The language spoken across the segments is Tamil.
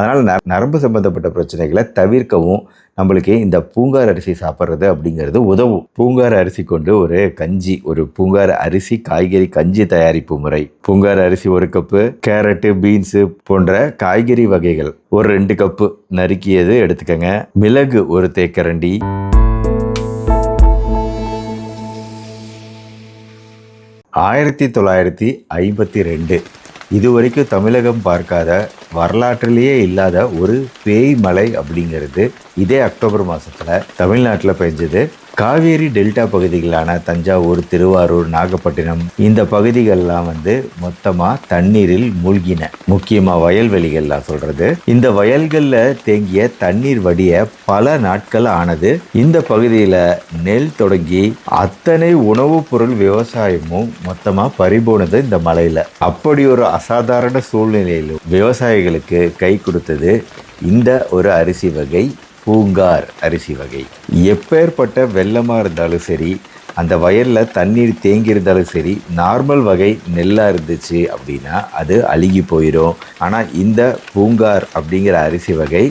அதனால் ந நரம்பு சம்பந்தப்பட்ட பிரச்சனைகளை தவிர்க்கவும் நம்மளுக்கு இந்த பூங்கார் அரிசி சாப்பிட்றது அப்படிங்கிறது உதவும். பூங்கார் அரிசி கொண்டு ஒரு கஞ்சி ஒரு பூங்கார் அரிசி காய்கறி கஞ்சி தயாரிப்பு முறை. பூங்கார் அரிசி ஒரு கப்பு கேரட்டு பீன்ஸு போன்ற காய்கறி வகைகள் ஒரு ரெண்டு கப்பு. நறுக்கியது எடுத்துக்கங்க. மிளகு ஒரு தேக்கரண்டி. ஆயிரத்தி தொள்ளாயிரத்தி ஐம்பத்தி ரெண்டு. இதுவரைக்கும் தமிழகம் பார்க்காத வரலாற்றிலேயே இல்லாத ஒரு பேய் மலை அப்படிங்கிறது இதே அக்டோபர் மாதத்தில் தமிழ்நாட்டில் பெஞ்சது. காவேரி டெல்டா பகுதிகளான தஞ்சாவூர் திருவாரூர் நாகப்பட்டினம் இந்த பகுதிகள்லாம் வந்து மொத்தமாக தண்ணீரில் மூழ்கின. முக்கியமாக வயல்வெளிகள்லாம் சொல்கிறது இந்த வயல்களில் தேங்கிய தண்ணீர் வடிய பல நாட்கள் ஆனது இந்த பகுதியில் நெல் தொடங்கி அத்தனை உணவுப் பொருள் விவசாயமும் மொத்தமாக பறிபோனது இந்த மலையில். அப்படி ஒரு அசாதாரண சூழ்நிலையிலும் விவசாயிகளுக்கு கை கொடுத்தது இந்த ஒரு அரிசி வகை பூங்கார் அரிசி வகை. எப்பேற்பட்ட வெள்ளமாக இருந்தாலும் சரி அந்த வயலில் தண்ணீர் தேங்கி இருந்தாலும் சரி நார்மல் வகை நெல்லாக இருந்துச்சு அப்படின்னா அது அழுகி போயிடும் ஆனால் இந்த பூங்கார் அப்படிங்கிற அரிசி வகை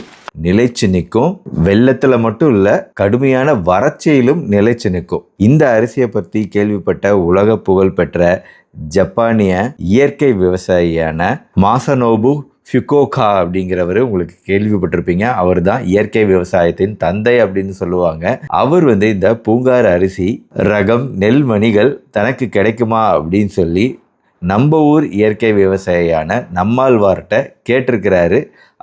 நிலைச்சு நிற்கும். வெள்ளத்தில் மட்டும் இல்லை கடுமையான வறட்சியிலும் நிலைச்சு நிற்கும். இந்த அரிசியை பற்றி கேள்விப்பட்ட உலக புகழ் பெற்ற ஜப்பானிய இயற்கை விவசாயியான மாசனோபு ஃபிகோகா அப்படிங்கிறவர் உங்களுக்கு கேள்விப்பட்டிருப்பீங்க. அவர் தான் இயற்கை விவசாயத்தின் தந்தை அப்படின்னு சொல்லுவாங்க. அவர் வந்து இந்த பூங்கார் அரிசி ரகம் நெல்மணிகள் தனக்கு கிடைக்குமா அப்படின்னு சொல்லி நம்ம ஊர் இயற்கை விவசாயியான நம்மாழ்வார்கிட்ட கேட்டிருக்கிறாரு.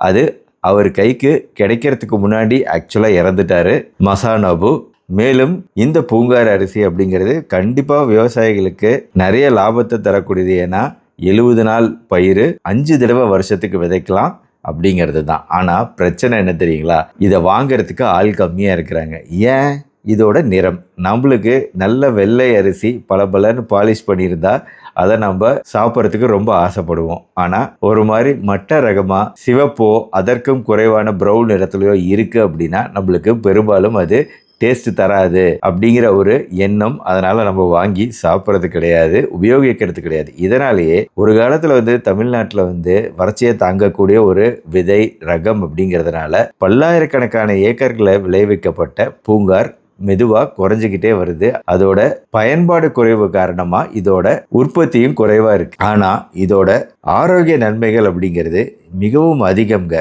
அது அவர் கைக்கு கிடைக்கிறதுக்கு முன்னாடி ஆக்சுவலாக இறந்துட்டாரு. மசானபு. மேலும் இந்த பூங்கார் அரிசி அப்படிங்கிறது கண்டிப்பாக விவசாயிகளுக்கு நிறைய லாபத்தை தரக்கூடியது. ஏன்னா எழுபது நாள் பயிர் அஞ்சு தடவை வருஷத்துக்கு விதைக்கலாம் அப்படிங்கிறது தான். ஆனால் பிரச்சனை என்ன தெரியுங்களா? இதை வாங்கிறதுக்கு ஆள் கம்மியாக இருக்கிறாங்க. ஏன்? இதோட நிறம். நம்மளுக்கு நல்ல வெள்ளை அரிசி பல பலன்னு பாலிஷ் பண்ணியிருந்தா அதை நம்ம சாப்பிட்றதுக்கு ரொம்ப ஆசைப்படுவோம். ஆனால் ஒரு மாதிரி மட்ட ரகமாக சிவப்போ அதற்கும் குறைவான ப்ரௌன் நிறத்துலையோ இருக்குது அப்படின்னா நம்மளுக்கு பெரும்பாலும் அது டேஸ்ட் தராது அப்படிங்கிற ஒரு எண்ணம் அதனால நம்ம வாங்கி சாப்பிட்றது கிடையாது உபயோகிக்கிறது கிடையாது. இதனாலேயே ஒரு காலத்தில் வந்து தமிழ்நாட்டில் வந்து வறட்சியை தாங்கக்கூடிய ஒரு விதை ரகம் அப்படிங்கிறதுனால பல்லாயிரக்கணக்கான ஏக்கர்களை விளைவிக்கப்பட்ட பூங்கார் மெதுவாக குறைஞ்சிக்கிட்டே வருது. அதோட பயன்பாடு குறைவு காரணமாக இதோட உற்பத்தியும் குறைவாக இருக்கு. ஆனால் இதோட ஆரோக்கிய நன்மைகள் அப்படிங்கிறது மிகவும் அதிகம்ங்க.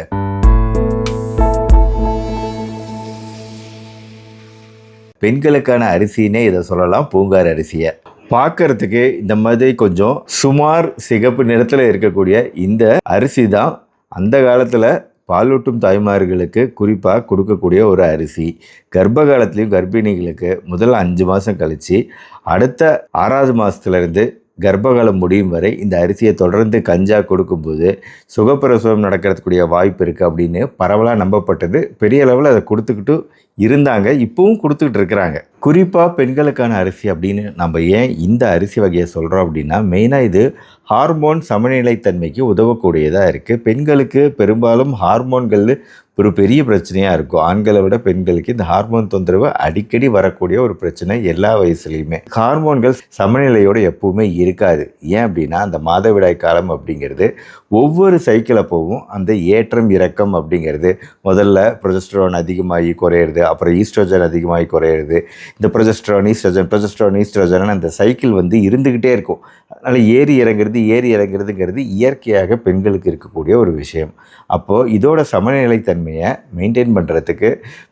பெண்களுக்கான அரிசினே இதை சொல்லலாம் பூங்கார் அரிசியை. பார்க்கறதுக்கு இந்த மாதிரி கொஞ்சம் சுமார் சிகப்பு நிறத்தில் இருக்கக்கூடிய இந்த அரிசி தான் அந்த காலத்தில் பாலூட்டும் தாய்மார்களுக்கு குறிப்பாக கொடுக்கக்கூடிய ஒரு அரிசி. கர்ப்ப காலத்துலேயும் கர்ப்பிணிகளுக்கு முதல் அஞ்சு மாதம் கழித்து அடுத்த ஆறாவது மாதத்துலேருந்து கர்ப்பகாலம் முடியும் வரை இந்த அரிசியை தொடர்ந்து கஞ்சா கொடுக்கும்போது சுகப்பிரசவம் நடக்கிறதுக்குரிய வாய்ப்பு இருக்குது அப்படின்னு பரவலாக நம்பப்பட்டது. பெரிய அளவில் அதை கொடுத்துக்கிட்டு இருந்தாங்க. இப்போவும் கொடுத்துக்கிட்டு இருக்கிறாங்க. குறிப்பாக பெண்களுக்கான அரிசி அப்படின்னு நம்ம ஏன் இந்த அரிசி வகையை சொல்கிறோம் அப்படின்னா மெயினாக இது ஹார்மோன் சமநிலைத்தன்மைக்கு உதவக்கூடியதாக இருக்குது பெண்களுக்கு பெரும்பாலும் ஹார்மோன்கள் ஒரு பெரிய பிரச்சனையாக இருக்கும். ஆண்களை விட பெண்களுக்கு இந்த ஹார்மோன் தொந்தரவு அடிக்கடி வரக்கூடிய ஒரு பிரச்சனை எல்லா வயசுலையுமே. ஹார்மோன்கள் சமநிலையோடு எப்பவுமே இருக்காது. ஏன் அப்படின்னா அந்த மாதவிடாய் காலம் அப்படிங்கிறது ஒவ்வொரு சைக்கிள் அப்போவும் அந்த ஏற்றம் இறக்கம் அப்படிங்கிறது முதல்ல ப்ரொஜஸ்ட்ரான் அதிகமாகி குறையிறது அப்புறம் ஈஸ்ட்ரோஜன் அதிகமாகி குறையிறது. இந்த ப்ரொஜஸ்ட்ரான் ஈஸ்ட்ரோஜன் ப்ரொஜஸ்ட்ரான் ஈஸ்ட்ரோஜன் அந்த சைக்கிள் வந்து இருந்துக்கிட்டே இருக்கும். அதனால் ஏறி இறங்குறது ஏறி இறங்குறதுங்கிறது இயற்கையாக பெண்களுக்கு இருக்கக்கூடிய ஒரு விஷயம். அப்போது இதோட தன்மையை மெயின்டைன் பண்ணுறதுக்கு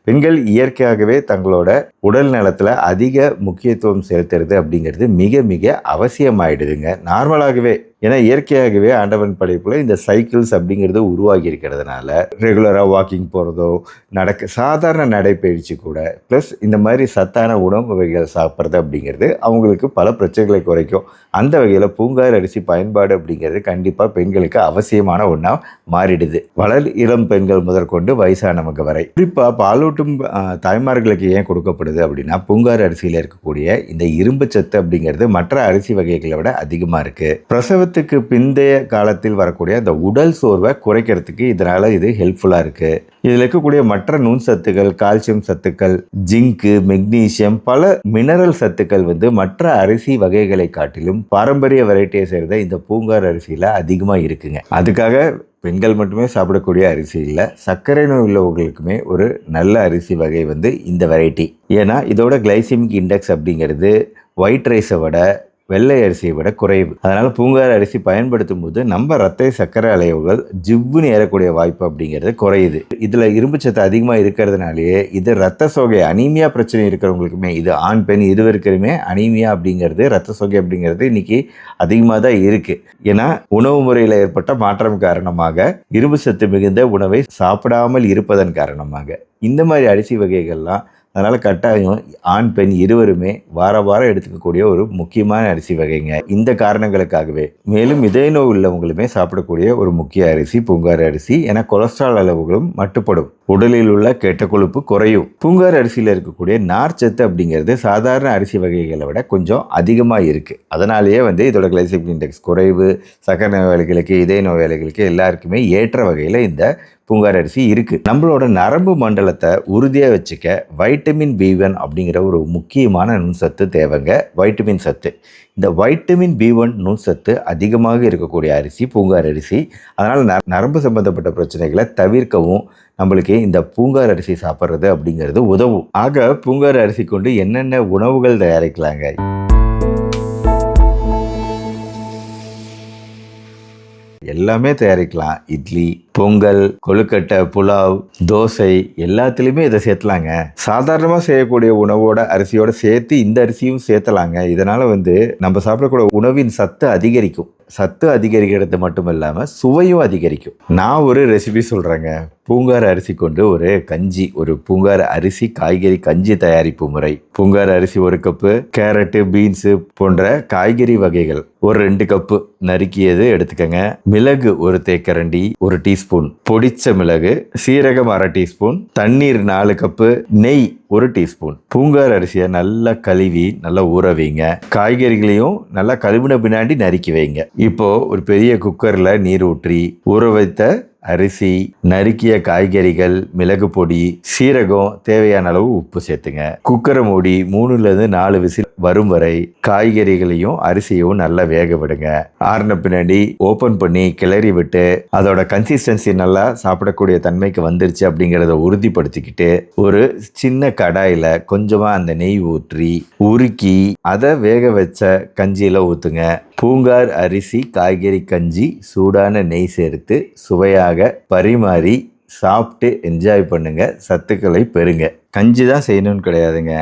பெண்கள் இயற்கையாகவே தங்களோட உடல் நலத்தில் அதிக முக்கியத்துவம் செலுத்துறது அப்படிங்கிறது மிக மிக அவசியமாயிடுதுங்க. நார்மலாகவே ஏன்னா இயற்கையாகவே ஆண்டவன் படைப்பில் இந்த சைக்கிள்ஸ் அப்படிங்கிறது உருவாகி இருக்கிறதுனால ரெகுலராக வாக்கிங் போகிறதோ நடக்க சாதாரண நடைப்பயிற்சி கூட ப்ளஸ் இந்த மாதிரி சத்தான உணவு வகைகள் சாப்பிட்றது அப்படிங்கிறது அவங்களுக்கு பல பிரச்சனைகளை குறைக்கும். அந்த வகையில் பூங்கார் அரிசி பயன்பாடு அப்படிங்கிறது கண்டிப்பாக பெண்களுக்கு அவசியமான ஒன்றா மாறிடுது. வளர் இளம் பெண்கள் முதற்கொண்டு வயசானவங்க வரை. குறிப்பாக பாலூட்டும் ஆ, தாய்மார்களுக்கு ஏன் கொடுக்கப்படுது அப்படின்னா பூங்கார் அரிசியில் இருக்கக்கூடிய இந்த இரும்பு சத்து அப்படிங்கிறது மற்ற அரிசி வகைகளை விட அதிகமாக இருக்குது பிரசவத்துக்கு பிந்தைய காலத்தில் வரக்கூடிய அந்த உடல் சோர்வை குறைக்கிறதுக்கு இதனால் இது ஹெல்ப்ஃபுல்லாக இருக்குது இதில் இருக்கக்கூடிய மற்ற நுண் சத்துக்கள் கால்சியம் சத்துக்கள் ஜிங்கு மெக்னீசியம் பல மினரல் சத்துக்கள் வந்து மற்ற அரிசி வகைகளை காட்டிலும் பாரம்பரிய வெரைட்டியை சேர்ந்த இந்த பூங்கார் அரிசியில் அதிகமாக இருக்குங்க. அதுக்காக பெண்கள் மட்டுமே சாப்பிடக்கூடிய அரிசி இல்லை சர்க்கரை நோய் உள்ளவர்களுக்குமே ஒரு நல்ல அரிசி வகை வந்து இந்த வெரைட்டி ஏன்னா இதோட கிளைசிமிக் இண்டெக்ஸ் அப்படிங்கிறது ஒயிட் ரைஸை விட வெள்ளை அரிசியை விட குறைவு. அதனால் பூங்கார அரிசி பயன்படுத்தும் போது நம்ம ரத்த சர்க்கரை அலைவுகள் ஜிவ்வுன்னு ஏறக்கூடிய வாய்ப்பு அப்படிங்கிறது குறையுது. இதில் இரும்பு சத்து அதிகமாக இருக்கிறதுனாலேயே இது ரத்த சோகை அனீமியா பிரச்சனை இருக்கிறவங்களுக்குமே இது ஆண் பெண் இருவருக்குமே அனீமியா அப்படிங்கிறது ரத்த சோகை அப்படிங்கிறது இன்னைக்கு அதிகமாக தான் இருக்குது ஏன்னா உணவு முறையில் ஏற்பட்ட மாற்றம் காரணமாக இரும்பு சத்து மிகுந்த உணவை சாப்பிடாமல் இருப்பதன் காரணமாக இந்த மாதிரி அரிசி வகைகள்லாம் அதனால் கட்டாயம் ஆண் பெண் இருவருமே வார வாரம் எடுத்துக்கக்கூடிய ஒரு முக்கியமான அரிசி வகைங்க. இந்த காரணங்களுக்காகவே. மேலும் இதய நோய் உள்ளவங்களுமே சாப்பிடக்கூடிய ஒரு முக்கிய அரிசி பூங்காறு அரிசி. என கொலஸ்ட்ரால் அளவுகளும் மட்டுப்படும். உடலில் உள்ள கெட்ட கொழுப்பு குறையும். பூங்கார் அரிசியில் இருக்கக்கூடிய நார்ச்சத்து அப்படிங்கிறது சாதாரண அரிசி வகைகளை விட கொஞ்சம் அதிகமாக இருக்குது அதனாலேயே வந்து இதோட கிளைசிமிக் இண்டெக்ஸ் குறைவு சக்கர நோயாளிகளுக்கு இதய நோயாளிகளுக்கு எல்லாருக்குமே ஏற்ற வகையில் இந்த பூங்கார் அரிசி இருக்குது நம்மளோட நரம்பு மண்டலத்தை உறுதியாக வச்சுக்க வைட்டமின் பி ஒன் அப்படிங்கிற ஒரு முக்கியமான நுண்சத்து தேவைங்க. வைட்டமின் சத்து. இந்த வைட்டமின் பி ஒன் நுண்சத்து அதிகமாக இருக்கக்கூடிய அரிசி பூங்கார் அரிசி. அதனால் ந நரம்பு சம்பந்தப்பட்ட பிரச்சனைகளை தவிர்க்கவும் நம்மளுக்கு இந்த பூங்கார் அரிசி சாப்பிட்றது அப்படிங்கிறது உதவும். ஆக பூங்கார் அரிசி கொண்டு என்னென்ன உணவுகள் தயாரிக்கலாங்க? எல்லாமே தயாரிக்கலாம். இட்லி பொங்கல் கொழுக்கட்டை புலாவ் தோசை எல்லாத்துலேயுமே இதை சேர்த்தலாங்க. சாதாரணமாக செய்யக்கூடிய உணவோட அரிசியோட சேர்த்து இந்த அரிசியும் சேர்த்தலாங்க. இதனால் வந்து நம்ம சாப்பிடக்கூடிய உணவின் சத்து அதிகரிக்கும். சத்து அதிகரிக்கிறது மட்டும் இல்லாமல் சுவையும் அதிகரிக்கும். நான் ஒரு ரெசிபி சொல்கிறேங்க பூங்கார் அரிசி கொண்டு ஒரு கஞ்சி ஒரு பூங்கார் அரிசி காய்கறி கஞ்சி தயாரிப்பு முறை. பூங்கார் அரிசி ஒரு கப்பு கேரட்டு பீன்ஸு போன்ற காய்கறி வகைகள் ஒரு ரெண்டு கப்பு. நறுக்கியது எடுத்துக்கங்க. மிளகு ஒரு தேக்கரண்டி ஒரு டீஸ்பூன். பொடிச்ச மிளகு சீரகம் அரை டீஸ்பூன். தண்ணீர் நாலு கப்பு நெய் ஒரு டீஸ்பூன். பூங்கார் அரிசியை நல்லா கழுவி நல்லா ஊற வைங்க. காய்கறிகளையும் நல்லா கழுவின பின்னாடி நறுக்கி வைங்க. இப்போ ஒரு பெரிய குக்கரில் நீர் ஊற்றி ஊற வைத்த அரிசி நறுக்கிய காய்கறிகள் மிளகு பொடி சீரகம் தேவையான அளவு உப்பு சேர்த்துங்க. குக்கரை மூடி மூணுலேருந்து நாலு விசில் வரும் வரை காய்கறிகளையும் அரிசியும் நல்லா வேக விடுங்க. ஆறின பின்னாடி ஓப்பன் பண்ணி கிளறி விட்டு அதோட கன்சிஸ்டன்சி நல்லா சாப்பிடக்கூடிய தன்மைக்கு வந்துருச்சு அப்படிங்கிறத உறுதிப்படுத்திக்கிட்டு ஒரு சின்ன கடாயில் கொஞ்சமாக அந்த நெய் ஊற்றி உருக்கி அதை வேக வச்ச கஞ்சியில் ஊற்றுங்க பூங்கார் அரிசி காய்கறி கஞ்சி சூடான நெய் சேர்த்து சுவையாக பரிமாறி சாப்பிட்டு என்ஜாய் பண்ணுங்க. சத்துக்களை பெறுங்க. கஞ்சி தான் செய்யணும்னு கிடையாதுங்க.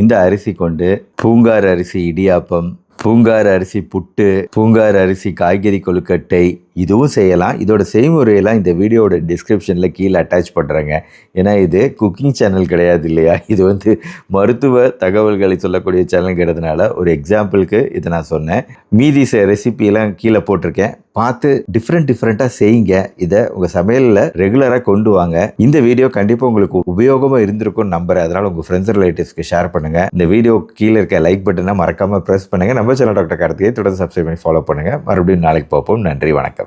இந்த அரிசி கொண்டு பூங்கார் அரிசி இடியாப்பம் பூங்கார் அரிசி புட்டு பூங்கார் அரிசி காய்கறி கொழுக்கட்டை இதுவும் செய்யலாம். இதோட செய்முறையெல்லாம் இந்த வீடியோட டிஸ்கிரிப்ஷனில் கீழே அட்டாச் பண்ணுறேங்க ஏன்னா இது குக்கிங் சேனல் கிடையாது இல்லையா? இது வந்து மருத்துவ தகவல்களை சொல்லக்கூடிய சேனல்ங்கிறதுனால ஒரு எக்ஸாம்பிளுக்கு இதை நான் சொன்னேன். மீதி ரெசிபியெல்லாம் கீழே போட்டிருக்கேன். பார்த்து டிஃப்ரெண்ட் டிஃப்ரெண்ட்டாக செய்யுங்க. இதை உங்கள் சமையலில் ரெகுலராக கொண்டு வாங்க. இந்த வீடியோ கண்டிப்பாக உங்களுக்கு உபயோகமாக இருந்திருக்கும்னு நம்புறேன். அதனால் உங்கள் ஃப்ரெண்ட்ஸ் ரிலேட்டிவ்ஸ்க்கு ஷேர் பண்ணுங்கள் இந்த வீடியோ கீழே இருக்க லைக் பட்டனை மறக்காமல் ப்ரெஸ் பண்ணுங்கள் நம்ம சேனல் டாக்டர் கார்த்திகை தொடர்ந்து சப்ஸ்கிரைப் பண்ணி ஃபாலோ பண்ணுங்கள் மறுபடியும் நாளைக்கு பார்ப்போம். நன்றி வணக்கம்.